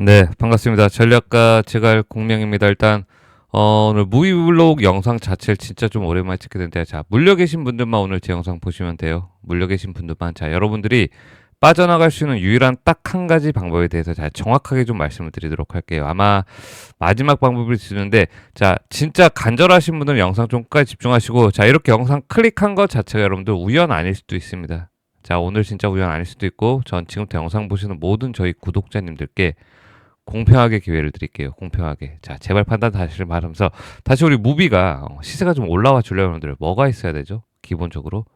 네, 반갑습니다. 전략가 제갈 공명입니다. 일단 어, 오늘 무이블록 영상 자체를 진짜 좀 오랜만에 찍게 된데 자, 물려 계신 분들만 오늘 제 영상 보시면 돼요. 물려 계신 분들만 자, 여러분들이 빠져나갈 수 있는 유일한 딱 한 가지 방법에 대해서 자, 정확하게 좀 말씀을 드리도록 할게요. 아마 마지막 방법을 드리는데 자, 진짜 간절하신 분들은 영상 좀 끝까지 집중하시고 자, 이렇게 영상 클릭한 것 자체가 여러분들 우연 아닐 수도 있습니다. 자, 오늘 진짜 우연 아닐 수도 있고 전 지금부터 영상 보시는 모든 저희 구독자님들께 공평하게 기회를 드릴게요. 공평하게. 자, 제발 판단 다시를 말하면서 다시 우리 무비가 어, 시세가 좀 올라와 주려면 뭐가 있어야 되죠? 기본적으로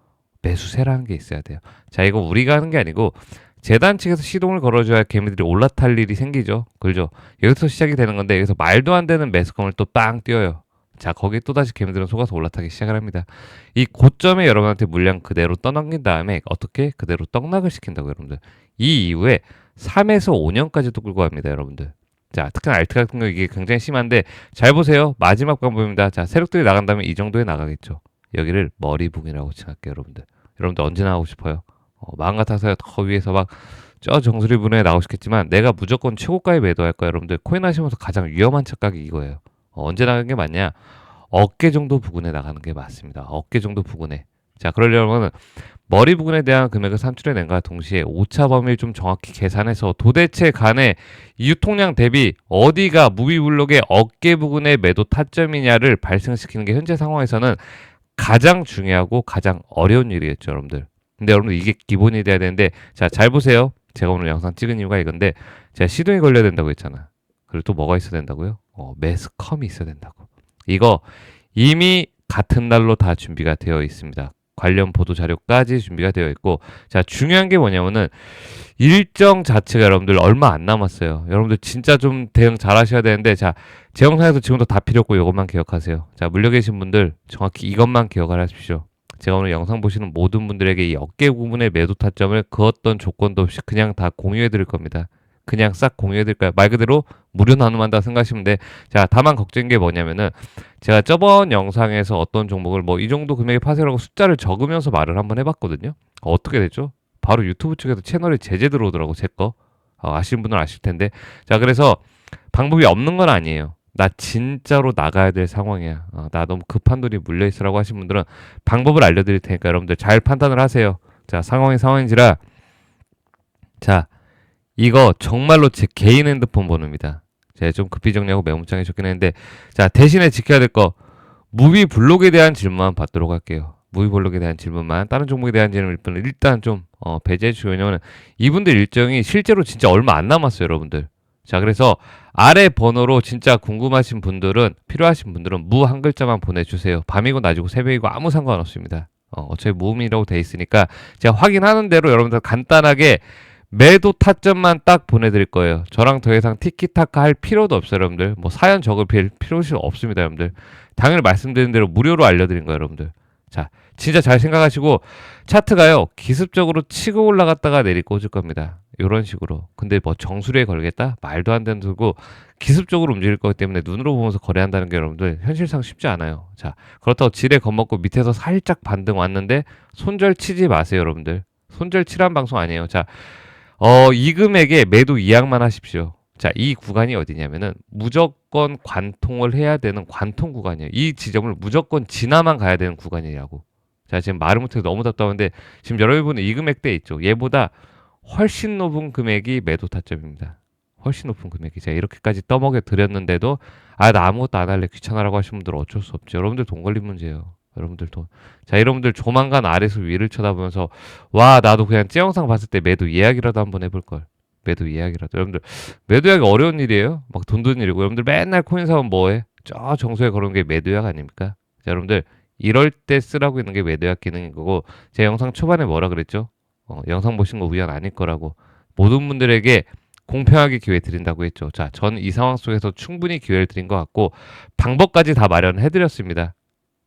매수세라는 게 있어야 돼요. 자, 이거 우리가 하는 게 아니고 재단 측에서 시동을 걸어줘야 개미들이 올라탈 일이 생기죠. 그죠? 여기서 시작이 되는 건데 여기서 말도 안 되는 매수감을 또 빵 띄어요. 자, 거기에 또다시 개미들은 속아서 올라타기 시작을 합니다. 이 고점에 여러분한테 물량 그대로 떠넘긴 다음에 어떻게 그대로 떡락을 시킨다고 여러분들. 이 이후에 3에서 5년까지도 끌고 갑니다, 여러분들. 자, 특히나 알트 같은 경우 이게 굉장히 심한데 잘 보세요. 마지막 방법입니다. 자, 세력들이 나간다면 이 정도에 나가겠죠. 여기를 머리북이라고 칭할게요, 여러분들. 여러분들 언제 나가고 싶어요? 어, 마음 같아서 더 위에서 막 저 정수리 분에 나오고 싶겠지만 내가 무조건 최고가에 매도할 거야, 여러분들. 코인 하시면서 가장 위험한 착각이 이거예요. 어, 언제 나가는 게 맞냐? 어깨 정도 부근에 나가는 게 맞습니다. 어깨 정도 부근에. 자, 그러려면 머리 부근에 대한 금액을 산출해낸과 동시에 오차 범위를 좀 정확히 계산해서 도대체 간의 유통량 대비 어디가 무비블록의 어깨 부근의 매도 타점이냐를 발생시키는 게 현재 상황에서는 가장 중요하고 가장 어려운 일이겠죠, 여러분들. 근데 여러분들 이게 기본이 돼야 되는데 자, 잘 보세요. 제가 오늘 영상 찍은 이유가 이건데 제가 시동이 걸려야 된다고 했잖아. 그리고 또 뭐가 있어야 된다고요? 어, 매스컴이 있어야 된다고. 이거 이미 같은 날로 다 준비가 되어 있습니다. 관련 보도 자료까지 준비가 되어 있고 자 중요한 게 뭐냐면은 일정 자체가 여러분들 얼마 안 남았어요. 여러분들 진짜 좀 대응 잘 하셔야 되는데 자제 영상에서 지금도 다 필요 없고 이것만 기억하세요. 자 물려 계신 분들 정확히 이것만 기억을 하십시오. 제가 오늘 영상 보시는 모든 분들에게 이 어깨 부분의 매도 타점을 그 어떤 조건도 없이 그냥 다 공유해 드릴 겁니다. 그냥 싹 공유해 드릴까요? 말 그대로 무료 나눔한다 생각하시면 돼. 자, 다만 걱정인 게 뭐냐면은 제가 저번 영상에서 어떤 종목을 뭐 이 정도 금액에 파세라고 숫자를 적으면서 말을 한번 해봤거든요. 어, 어떻게 됐죠? 바로 유튜브 측에서 채널에 제재 들어오더라고 제 거. 어, 아시는 분은 아실 텐데. 자, 그래서 방법이 없는 건 아니에요. 나 진짜로 나가야 될 상황이야. 어, 나 너무 급한 돈이 물려 있으라고 하신 분들은 방법을 알려드릴 테니까 여러분들 잘 판단을 하세요. 자, 상황이 상황인지라. 자, 이거 정말로 제 개인 핸드폰 번호입니다. 제가 좀 급히 정리하고 메모장에 적긴 했는데 자 대신에 지켜야 될 거 무비 블록에 대한 질문만 받도록 할게요. 무비 블록에 대한 질문만 다른 종목에 대한 질문을 일단 좀 어, 배제해 주시고 왜냐면 이분들 일정이 실제로 진짜 얼마 안 남았어요 여러분들. 자 그래서 아래 번호로 진짜 궁금하신 분들은 필요하신 분들은 무 한 글자만 보내주세요. 밤이고 낮이고 새벽이고 아무 상관없습니다. 어, 어차피 무음이라고 돼 있으니까 제가 확인하는 대로 여러분들 간단하게 매도 타점만 딱 보내드릴 거예요. 저랑 더 이상 티키타카 할 필요도 없어요, 여러분들. 뭐 사연 적을 필 필요가 없습니다, 여러분들. 당연히 말씀드린 대로 무료로 알려드린 거예요, 여러분들. 자, 진짜 잘 생각하시고 차트가요 기습적으로 치고 올라갔다가 내리 꽂을 겁니다. 이런 식으로. 근데 뭐 정수리에 걸겠다? 말도 안 되는 소고 기습적으로 움직일 거기 때문에 눈으로 보면서 거래한다는 게 여러분들 현실상 쉽지 않아요. 자, 그렇다고 지뢰 겁먹고 밑에서 살짝 반등 왔는데 손절 치지 마세요, 여러분들. 손절 치란 방송 아니에요. 자, 어, 이 금액에 매도 이양만 하십시오. 자, 이 구간이 어디냐면은 무조건 관통을 해야 되는 관통 구간이에요. 이 지점을 무조건 지나만 가야 되는 구간이라고. 자, 지금 말을 못해서 너무 답답한데 지금 여러분은 이 금액대에 있죠. 얘보다 훨씬 높은 금액이 매도 타점입니다. 훨씬 높은 금액이 제가 이렇게까지 떠먹여 드렸는데도 아, 나 아무것도 안 할래 귀찮아라고 하시는 분들 어쩔 수 없죠. 여러분들 돈 걸린 문제예요. 여러분들 돈. 자, 여러분들 조만간 아래서 위를 쳐다보면서 와, 나도 그냥 찌 영상 봤을 때 매도 이야기라도 한번 해볼 걸. 매도 이야기라도. 여러분들 매도 이야기 어려운 일이에요. 막 돈 드는 일이고 여러분들 맨날 코인 사면 뭐해? 저 정수에 걸은 게 매도 약 아닙니까? 자, 여러분들 이럴 때 쓰라고 있는 게 매도 약 기능인 거고 제 영상 초반에 뭐라 그랬죠? 어, 영상 보신 거 우연 아닐 거라고. 모든 분들에게 공평하게 기회 드린다고 했죠. 자, 전 이 상황 속에서 충분히 기회를 드린 것 같고 방법까지 다 마련해 드렸습니다.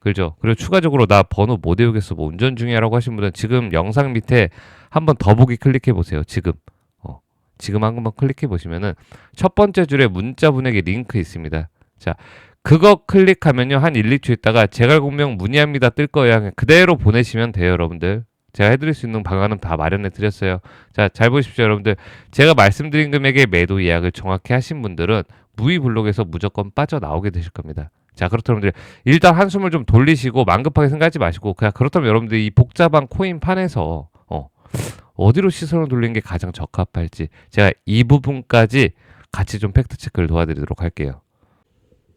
그죠? 그리고 추가적으로 나 번호 못 외우겠어. 뭐 운전 중이야라고 하신 분은 지금 영상 밑에 한 번 더보기 클릭해 보세요. 지금. 어. 지금 한번 클릭해 보시면은 첫 번째 줄에 문자 보내기 링크 있습니다. 자, 그거 클릭하면요. 한 1, 2초 있다가 제갈 공명 문의합니다 뜰 거예요. 그대로 보내시면 돼요, 여러분들. 제가 해드릴 수 있는 방안은 다 마련해 드렸어요. 자, 잘 보십시오, 여러분들. 제가 말씀드린 금액의 매도 예약을 정확히 하신 분들은 무의 블록에서 무조건 빠져나오게 되실 겁니다. 자, 그렇다면 여러분들 일단 한숨을 좀 돌리시고 만급하게 생각하지 마시고 그냥 그렇다면 여러분들이 이 복잡한 코인 판에서 어, 어디로 시선을 돌리는 게 가장 적합할지 제가 이 부분까지 같이 좀 팩트 체크를 도와드리도록 할게요.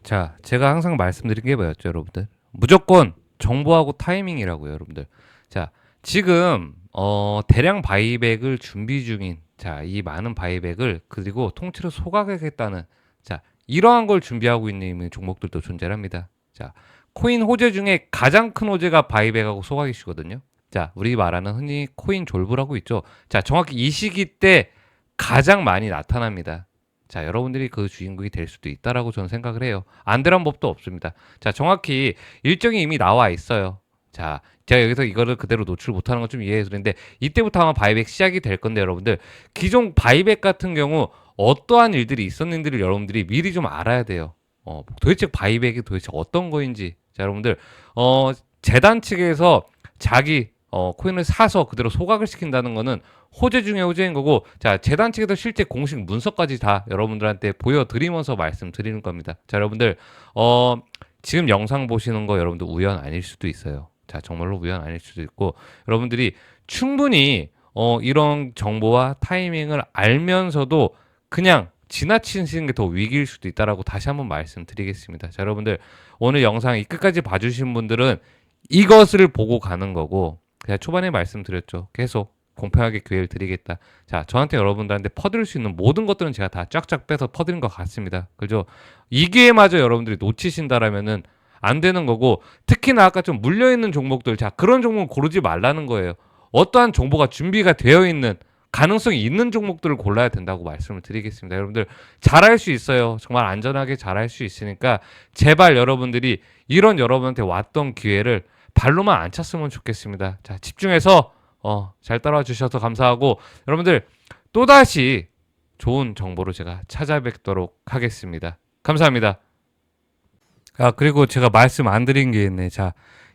자, 제가 항상 말씀드린 게 뭐였죠, 여러분들? 무조건 정보하고 타이밍이라고요, 여러분들. 자, 지금 어, 대량 바이백을 준비 중인 자, 이 많은 바이백을 그리고 통째로 소각하겠다는 자, 이러한 걸 준비하고 있는 종목들도 존재합니다. 자, 코인 호재 중에 가장 큰 호재가 바이백하고 소각이시거든요. 자, 우리 말하는 흔히 코인 졸부라고 있죠. 자, 정확히 이 시기 때 가장 많이 나타납니다. 자, 여러분들이 그 주인공이 될 수도 있다라고 저는 생각을 해요. 안 되란 법도 없습니다. 자, 정확히 일정이 이미 나와 있어요. 자, 제가 여기서 이거를 그대로 노출 못하는 건 좀 이해해 드리는데 이때부터 아마 바이백 시작이 될 건데 여러분들 기존 바이백 같은 경우 어떠한 일들이 있었는지를 여러분들이 미리 좀 알아야 돼요. 어, 도대체 바이백이 도대체 어떤 거인지. 자, 여러분들 어, 재단 측에서 자기 어, 코인을 사서 그대로 소각을 시킨다는 거는 호재 중에 호재인 거고 자 재단 측에서 실제 공식 문서까지 다 여러분들한테 보여드리면서 말씀드리는 겁니다. 자 여러분들 어 지금 영상 보시는 거 여러분들 우연 아닐 수도 있어요. 자 정말로 우연 아닐 수도 있고 여러분들이 충분히 어 이런 정보와 타이밍을 알면서도 그냥 지나치시는 게 더 위기일 수도 있다라고 다시 한번 말씀드리겠습니다. 자 여러분들 오늘 영상 이 끝까지 봐주신 분들은 이것을 보고 가는 거고 제가 초반에 말씀드렸죠. 계속 공평하게 기회를 드리겠다. 자, 저한테 여러분들한테 퍼드릴 수 있는 모든 것들은 제가 다 쫙쫙 빼서 퍼드린 것 같습니다. 그죠? 이 기회마저 여러분들이 놓치신다라면은 안 되는 거고 특히나 아까 좀 물려 있는 종목들 자 그런 종목 고르지 말라는 거예요. 어떠한 정보가 준비가 되어 있는 가능성이 있는 종목들을 골라야 된다고 말씀을 드리겠습니다. 여러분들 잘할 수 있어요. 정말 안전하게 잘할 수 있으니까 제발 여러분들이 이런 여러분한테 왔던 기회를 발로만 안 찼으면 좋겠습니다. 자, 집중해서 어, 잘 따라와 주셔서 감사하고 여러분들 또다시 좋은 정보로 제가 찾아뵙도록 하겠습니다. 감사합니다. 아, 그리고 제가 말씀 안 드린 게 있네. 자,